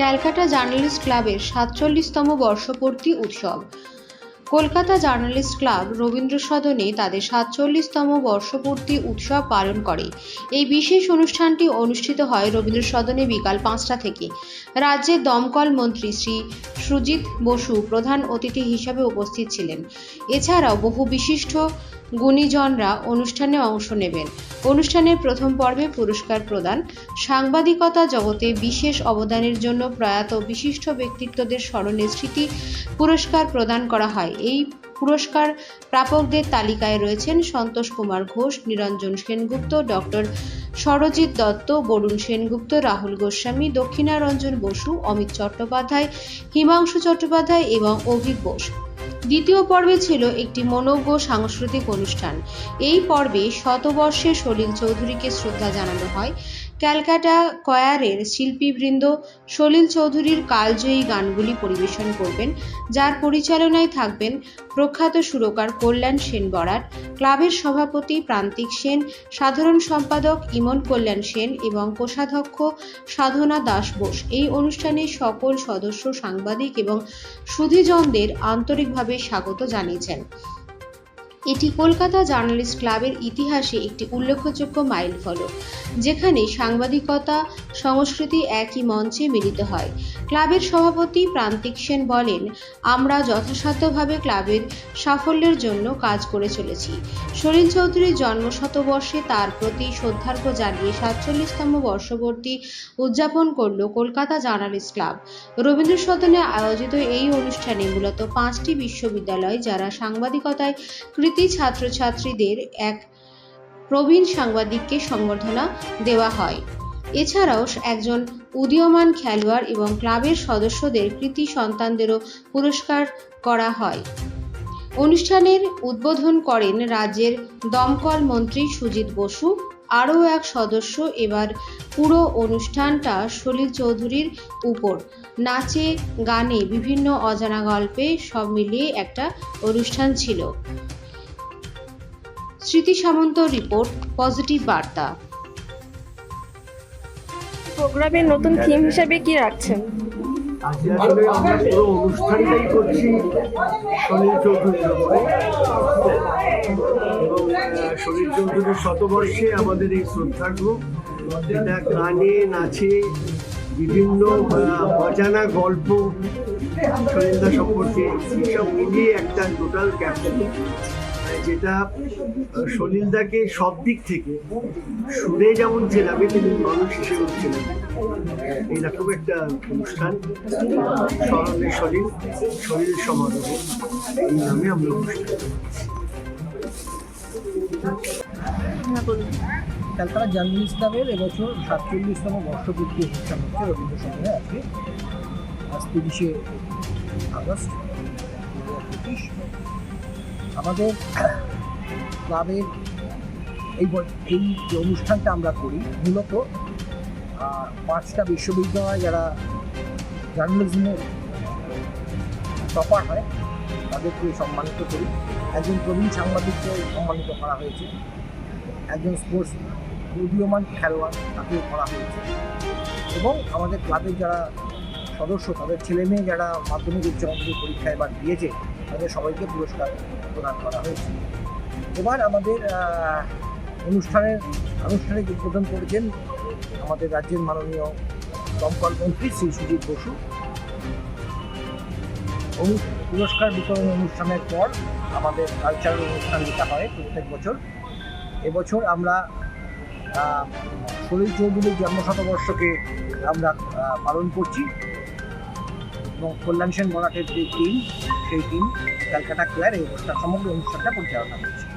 Calcutta journalist ক্লাবের সাতচল্লিশতম বর্ষপূর্তি উৎসব। কলকাতা জার্নালিস্ট ক্লাব রবীন্দ্র সদনে তাদের সাতচল্লিশতম বর্ষপূর্তি উৎসব পালন করে। এই বিশেষ অনুষ্ঠানটি অনুষ্ঠিত হয় রবীন্দ্র সদনে বিকাল পাঁচটা থেকে। রাজ্যের দমকল মন্ত্রী শ্রী সুজিত বসু প্রধান অতিথি হিসাবে উপস্থিত ছিলেন। এছাড়াও বহু বিশিষ্ট গুণীজনরা অনুষ্ঠানে অংশ নেবেন। অনুষ্ঠানের প্রথম পর্বে পুরস্কার প্রদান, সাংবাদিকতা জগতে বিশেষ অবদানের জন্য প্রয়াত বিশিষ্ট ব্যক্তিত্বদের স্মরণে স্মৃতি পুরস্কার প্রদান করা হয়। এই পুরস্কার প্রাপকদের তালিকায় রয়েছেন সন্তোষ কুমার ঘোষ, নিরঞ্জন সেনগুপ্ত, ডক্টর সরজিৎ দত্ত, বরুণ সেনগুপ্ত, রাহুল গোস্বামী, দক্ষিণারঞ্জন বসু, অমিত চট্টোপাধ্যায়, হিমাংশু চট্টোপাধ্যায় এবং অভিক বোস। দ্বিতীয় পর্বে ছিল একটি মনোজ্ঞ সাংস্কৃতিক অনুষ্ঠান। এই পর্বে শতবর্ষে সলিল চৌধুরীকে শ্রদ্ধা জানানো হয়। ক্যালকাটা কয়ারের শিল্পীবৃন্দ সলিল চৌধুরীর কালজয়ী গানগুলি পরিবেশন করবেন, যার পরিচালনায় থাকবেন প্রখ্যাত সুরকার কল্যাণ সেন বরাট ক্লাবের সভাপতি প্রান্তিক সেন, সাধারণ সম্পাদক ইমন কল্যাণ সেন এবং কোষাধ্যক্ষ সাধনা দাস বোস। এই অনুষ্ঠানে সকল সদস্য সাংবাদিক এবং সুধীজনদের আন্তরিকভাবে স্বাগত জানিয়েছেন। এটি কলকাতা জার্নালিস্ট ক্লাবের ইতিহাসে একটি উল্লেখযোগ্য মাইল ফলক যেখানে সাংবাদিকতা সংস্কৃতি একই মঞ্চে মিলিত হয়। ক্লাবের সভাপতি প্রান্তিক সেন বলেন, আমরা যথাসাধ্যভাবে ক্লাবের সাফল্যের জন্য কাজ করে চলেছি। সলিল চৌধুরীর জন্মশতবর্ষে তার প্রতি শ্রদ্ধার্ঘ্য জানিয়ে সাতচল্লিশতম বর্ষবর্তী উদযাপন করল কলকাতা জার্নালিস্ট ক্লাব। রবীন্দ্র সদনে আয়োজিত এই অনুষ্ঠানে মূলত পাঁচটি বিশ্ববিদ্যালয়, যারা সাংবাদিকতায় কৃতি ছাত্রছাত্রীদের এক প্রবীণ সাংবাদিককে সংবর্ধনা দেওয়া হয়। এছাড়াও একজন উদীয়মান খেলোয়াড় এবং ক্লাবের সদস্যদের কৃতি সন্তানদেরও পুরস্কার করা হয়। অনুষ্ঠানের উদ্বোধন করেন রাজ্যের দমকল মন্ত্রী সুজিত বসু। আরও এক সদস্য এবার পুরো অনুষ্ঠানটা সলিল চৌধুরীর উপর। নাচে, গানে বিভিন্ন অজানা গল্পে সব মিলিয়ে একটা অনুষ্ঠান ছিল। স্মৃতি সামন্ত রিপোর্ট, পজিটিভ বার্তা। প্রোগ্রামের নতুন থিম হিসেবে কি রাখছেন? আমরা পুরো অনুষ্ঠানটাই করছি সলিল চৌধুরীর চৌধুরীর শতবর্ষে আমাদের এই শ্রদ্ধার্ঘ এটা গানে, নাচে বিভিন্ন অজানা গল্প সলিলদা সম্পর্কে, এইসব মিলিয়ে একটা টোটাল ক্যাপ্টেন যেটা আহ, সলিলদাকে সব দিক থেকে সুরে যেমন চেনাবে তেমনি মানুষ হিসেবেও চেনাবে এইরকম একটা অনুষ্ঠান স্মরণে শরীর শরীর সমারোহ এই নামে আমরা অনুষ্ঠান ক্যালকাটা জার্নালিস্ট ক্লাবের এবছর সাতচল্লিশতম বর্ষপূর্তি অনুষ্ঠান হচ্ছে রবীন্দ্র সদনে আজকে। আজ তিরিশে আগস্ট দু হাজার পঁচিশ। আমাদের ক্লাবের এই এই যে অনুষ্ঠানটা আমরা করি, মূলত পাঁচটা বিশ্ববিদ্যালয় যারা জার্নালিজমের টপার হয়, তাদেরকে সম্মানিত করি। একজন প্রবীণ সাংবাদিককে সম্মানিত করা হয়েছে। একজন স্পোর্টস উদীয়মান খেলোয়াড়, তাকেও করা হয়েছে। এবং আমাদের ক্লাবের যারা সদস্য, তাদের ছেলে মেয়ে যারা মাধ্যমিক উচ্চ মাধ্যমিক পরীক্ষা এবার দিয়েছে, তাদের সবাইকে পুরস্কার প্রদান করা হয়েছে। এবার আমাদের অনুষ্ঠানের, আনুষ্ঠানিক উদ্বোধন করেছেন আমাদের রাজ্যের মাননীয় দমকল মন্ত্রী শ্রী সুজিত বসু। পুরস্কার বিতরণ অনুষ্ঠানের পর আমাদের কালচারাল অনুষ্ঠান যেটা হয় প্রত্যেক বছর, এবছর আমরা সলিল চৌধুরীর জন্মশতবর্ষকে আমরা পালন করছি এবং কল্যাণ সেন মরাঠের যে টিম সেই টিম ক্যালকাটা ক্লার এই অবস্থা, সমগ্র অনুষ্ঠানটা পরিচালনা করছে।